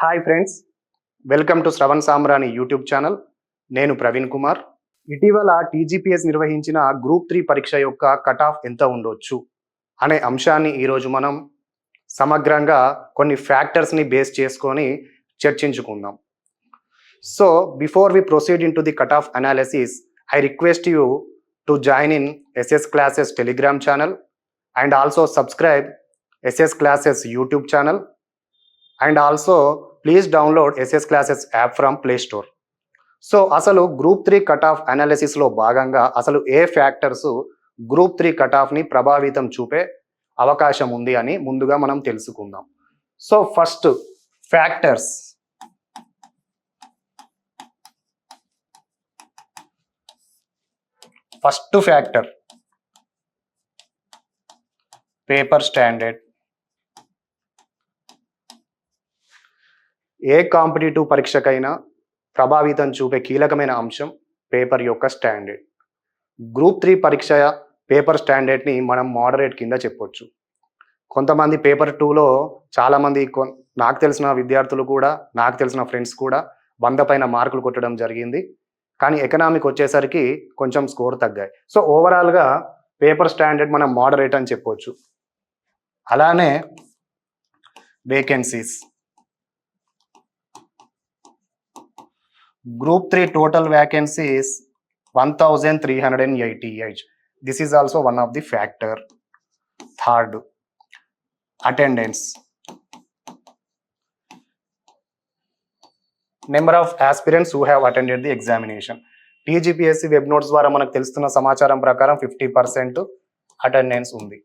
Hi friends welcome to Shravan Samrani YouTube channel. నేను ప్రవీణ్ కుమార్. ఇటీవల TGPS నిర్వహించిన గ్రూప్ త్రీ పరీక్ష యొక్క కట్ ఆఫ్ ఎంత ఉండొచ్చు అనే అంశాన్ని ఈరోజు మనం సమగ్రంగా కొన్ని ఫ్యాక్టర్స్ని బేస్ చేసుకొని చర్చించుకుందాం. So before we proceed into the cut off analysis I request you to join in SS classes Telegram channel and also subscribe SS classes YouTube channel and also please download SS classes app from Play Store so అసలు group three cut off అనాలిసిస్లో భాగంగా అసలు ఏ factors group three cut ఆఫ్ని ప్రభావితం చూపే అవకాశం ఉంది అని ముందుగా మనం తెలుసుకుందాం. So first factors first factor paper standard ఏ కాంపిటేటివ్ పరీక్షకైనా ప్రభావితం చూపే కీలకమైన అంశం పేపర్ యొక్క స్టాండర్డ్. గ్రూప్ త్రీ పరీక్ష పేపర్ స్టాండర్డ్ని మనం మోడరేట్ కింద చెప్పొచ్చు. కొంతమంది పేపర్ టూలో చాలామంది కొ- నాకు తెలిసిన విద్యార్థులు కూడా నాకు తెలిసిన ఫ్రెండ్స్ కూడా వంద పైన మార్కులు కొట్టడం జరిగింది. కానీ ఎకనామిక్ వచ్చేసరికి కొంచెం స్కోర్ తగ్గాయి. సో ఓవరాల్గా పేపర్ స్టాండర్డ్ మనం మోడరేట్ అని చెప్పొచ్చు. అలానే vacancies. Group three total vacancies one thousand three hundred and eighty eight this is also one of the factor third attendance number of aspirants who have attended the examination TGPSC web notes ద్వారా మనకు తెలుస్తున్న సమాచారం ప్రకారం fifty percent attendance ఉంది.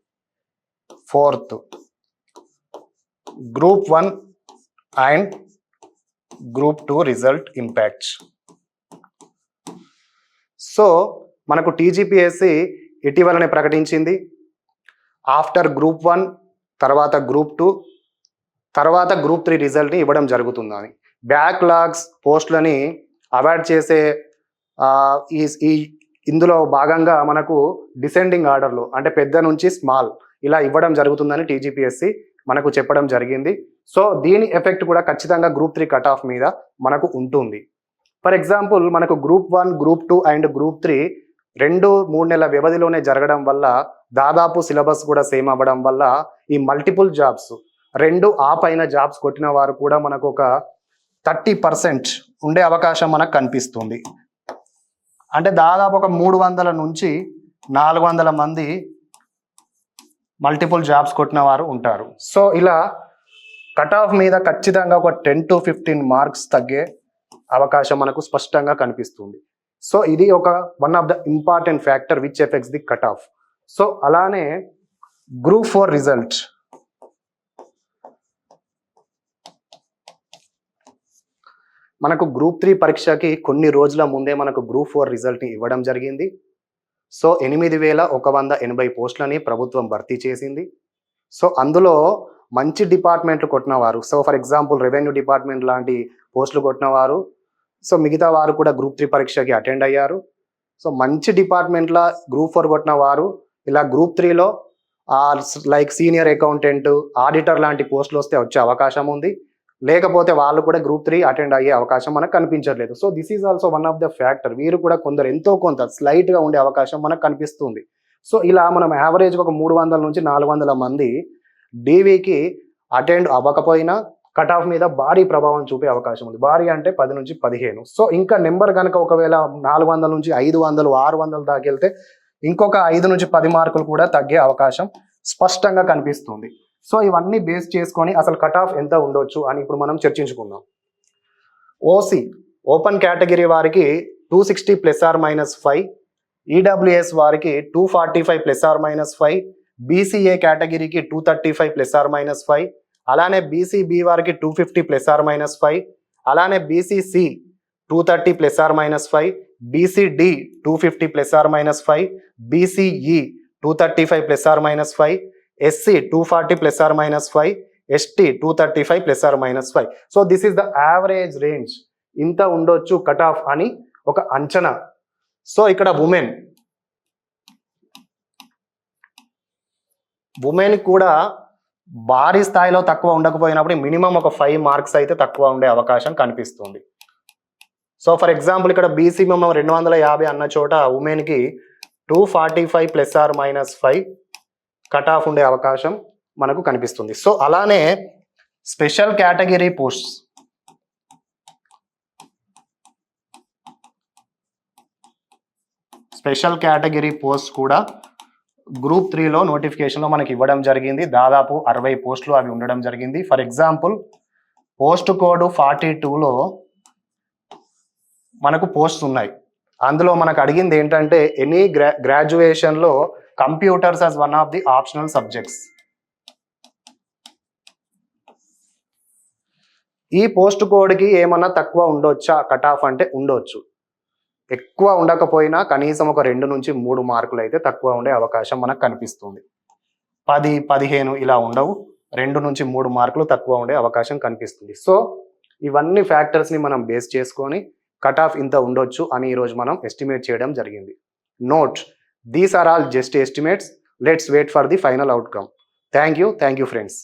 Fourth group one and group two result impact so మనకు TGPSC ఇటీవలనే ప్రకటించింది. After group one తర్వాత గ్రూప్ టూ తర్వాత గ్రూప్ త్రీ రిజల్ట్ని ఇవ్వడం జరుగుతుందని. బ్యాక్లాగ్స్ పోస్టులని అవాయిడ్ చేసే ఈ ఈ ఇందులో భాగంగా మనకు డిసెండింగ్ ఆర్డర్లు అంటే పెద్ద నుంచి స్మాల్ ఇలా ఇవ్వడం జరుగుతుందని టీజీపీఎస్సి మనకు చెప్పడం జరిగింది. సో దీని ఎఫెక్ట్ కూడా ఖచ్చితంగా గ్రూప్ త్రీ కట్ ఆఫ్ మీద మనకు ఉంటుంది. ఫర్ ఎగ్జాంపుల్ మనకు group one group two and group three రెండు మూడు నెలల వ్యవధిలోనే జరగడం వల్ల దాదాపు సిలబస్ కూడా సేమ్ అవ్వడం వల్ల ఈ మల్టిపుల్ జాబ్స్ రెండు ఆ పైన జాబ్స్ కొట్టిన వారు కూడా మనకు ఒక థర్టీ పర్సెంట్ ఉండే అవకాశం మనకు కనిపిస్తుంది. అంటే దాదాపు ఒక మూడు వందల నుంచి నాలుగు వందల మంది మల్టిపుల్ జాబ్స్ కొట్టిన వారు ఉంటారు. సో ఇలా కట్ ఆఫ్ మీద ఖచ్చితంగా ఒక టెన్ టు ఫిఫ్టీన్ మార్క్స్ తగ్గే అవకాశం మనకు స్పష్టంగా కనిపిస్తుంది. సో ఇది ఒక one of the important factor which affects the cut off so అలానే గ్రూప్ ఫోర్ రిజల్ట్ మనకు గ్రూప్ త్రీ పరీక్షకి కొన్ని రోజుల ముందే మనకు గ్రూప్ ఫోర్ రిజల్ట్ని ఇవ్వడం జరిగింది. సో ఎనిమిది వేల ఒక వంద ఎనభై పోస్టులని ప్రభుత్వం భర్తీ చేసింది. సో అందులో మంచి డిపార్ట్మెంట్లు కొట్టిన వారు so for example revenue department లాంటి పోస్టులు కొట్టిన వారు సో మిగతా వారు కూడా గ్రూప్ త్రీ పరీక్షకి అటెండ్ అయ్యారు. సో మంచి డిపార్ట్మెంట్ల గ్రూప్ ఫోర్ కొట్టిన వారు ఇలా గ్రూప్ త్రీలో లైక్ సీనియర్ అకౌంటెంట్ ఆడిటర్ లాంటి పోస్టులు వస్తే వచ్చే అవకాశం ఉంది. లేకపోతే వాళ్ళు కూడా గ్రూప్ త్రీ అటెండ్ అయ్యే అవకాశం మనకు కనిపించట్లేదు. So this is also one of the factor వీరు కూడా కొందరు ఎంతో కొంత స్లైట్గా ఉండే అవకాశం మనకు కనిపిస్తుంది. సో ఇలా మనం యావరేజ్ ఒక మూడు వందల నుంచి నాలుగు వందల మంది డీవీకి అటెండ్ అవ్వకపోయినా కట్ ఆఫ్ మీద భారీ ప్రభావం చూపే అవకాశం ఉంది. భారీ అంటే పది నుంచి పదిహేను. సో ఇంకా నెంబర్ కనుక ఒకవేళ నాలుగు వందల నుంచి ఐదు వందలు ఆరు వందలు దాకెళ్తే ఇంకొక ఐదు నుంచి పది మార్కులు కూడా తగ్గే అవకాశం స్పష్టంగా కనిపిస్తుంది. సో ఇవన్నీ బేస్ చేసుకొని అసలు కట్ ఆఫ్ ఎంత ఉండొచ్చు అని ఇప్పుడు మనం చర్చించుకుందాం. ఓసి ఓపెన్ కేటగిరీ వారికి two sixty plus or minus five EWS వారికి two forty five plus or minus five BCA కేటగిరీకి two thirty five plus or minus five అలానే బీసీబీ వారికి two fifty plus or minus five అలానే BCC two thirty plus or minus five BCD two fifty plus or minus five BCE two thirty five plus or minus five SC two forty plus or minus five ST two thirty five plus or minus five so this is the average range ఇంత ఉండొచ్చు cut off అని ఒక అంచనా. So ఇక్కడ women women కూడా భారీ స్థాయిలో తక్కువ ఉండకపోయినప్పుడు మినిమం ఒక ఫైవ్ మార్క్స్ అయితే తక్కువ ఉండే అవకాశం కనిపిస్తుంది. సో ఫర్ ఎగ్జాంపుల్ ఇక్కడ బీసీ మేము రెండు వందల యాభై అన్న చోట ఉమెన్కి two forty five plus or minus five cut off ఉండే అవకాశం మనకు కనిపిస్తుంది. సో అలానే special category post special category post కూడా గ్రూప్ త్రీలో నోటిఫికేషన్లో మనకి ఇవ్వడం జరిగింది. దాదాపు అరవై పోస్టులు అవి ఉండడం జరిగింది. For example post code forty టూలో మనకు పోస్ట్స్ ఉన్నాయి. అందులో మనకు అడిగింది ఏంటంటే ఎనీ గ్రా గ్రాడ్యుయేషన్లో computers as one of the optional subjects ఈ పోస్ట్ కోడ్కి ఏమన్నా తక్కువ ఉండొచ్చా? కట్ ఆఫ్ అంటే ఉండొచ్చు. ఎక్కువ ఉండకపోయినా కనీసం ఒక రెండు నుంచి మూడు మార్కులు అయితే తక్కువ ఉండే అవకాశం మనకు కనిపిస్తుంది. పది పదిహేను ఇలా ఉండవు. రెండు నుంచి మూడు మార్కులు తక్కువ ఉండే అవకాశం కనిపిస్తుంది. సో ఇవన్నీ ఫ్యాక్టర్స్ని మనం బేస్ చేసుకొని కట్ ఆఫ్ ఇంత ఉండొచ్చు అని ఈరోజు మనం ఎస్టిమేట్ చేయడం జరిగింది. Note these are all just estimates let's wait for the final outcome thank you thank you friends